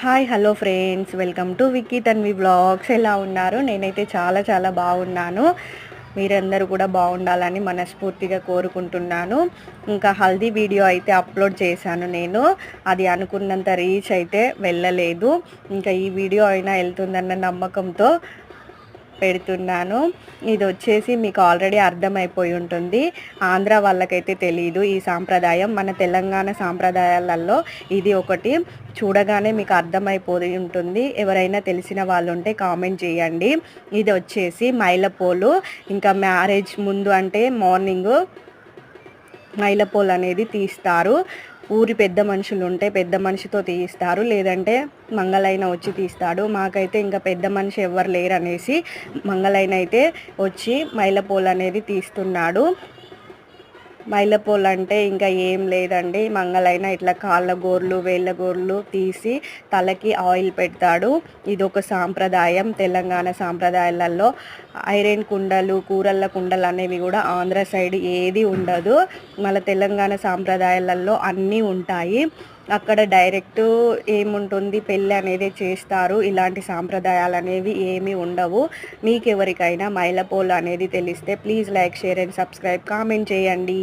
Hi hello friends welcome to Vicky Tanvi blogs ఎలా ఉన్నారు? నేనైతే చాలా చాలా బాగున్నాను. మీరందరూ కూడా బాగుండాలని మనస్ఫూర్తిగా కోరుకుంటున్నాను. ఇంకా హల్దీ వీడియో అయితే అప్లోడ్ చేశాను నేను. అది అనుకున్నంత రీచ్ అయితే వెళ్ళలేదు. ఇంకా ఈ వీడియో అయినా వెళ్తుందన్న నమ్మకంతో పెడుతున్నాను. ఇది వచ్చేసి మీకు ఆల్రెడీ అర్థమైపోయి ఉంటుంది. ఆంధ్ర వాళ్ళకైతే తెలియదు ఈ సాంప్రదాయం. మన తెలంగాణ సాంప్రదాయాలలో ఇది ఒకటి. చూడగానే మీకు అర్థమైపోయి ఉంటుంది. ఎవరైనా తెలిసిన వాళ్ళు ఉంటే కామెంట్ చేయండి. ఇది వచ్చేసి మైలపోలు. ఇంకా మ్యారేజ్ ముందు అంటే మార్నింగ్ మైలపోలు అనేది తీస్తారు. ఊరి పెద్ద మనుషులు ఉంటే పెద్ద మనిషితో తీయిస్తారు లేదంటే మంగళైన వచ్చి తీస్తాడు. మాకైతే ఇంకా పెద్ద మనిషి ఎవరు లేరు అనేసి మంగళైన అయితే వచ్చి మైలపోలు అనేది తీస్తున్నాడు. మైలపోలు అంటే ఇంకా ఏం లేదండి. మంగళైన ఇట్లా కాళ్ళ గోర్లు వేళ్ళ గోర్లు తీసి తలకి ఆయిల్ పెడతాడు. ఇది ఒక సాంప్రదాయం. తెలంగాణ సాంప్రదాయాలలో ఐరన్ కుండలు కూరళ్ళ కుండలు అనేవి కూడా ఆంధ్ర సైడ్ ఏది ఉండదు. మన తెలంగాణ సాంప్రదాయాలలో అన్నీ ఉంటాయి. అక్కడ డైరెక్ట్ ఏముంటుంది పెళ్ళి అనేది చేస్తారు. ఇలాంటి సాంప్రదాయాలు అనేవి ఏమీ ఉండవు. మీకు ఎవరికైనా మైలపోలు అనేది తెలిస్తే please like share and subscribe. Comment చేయండి.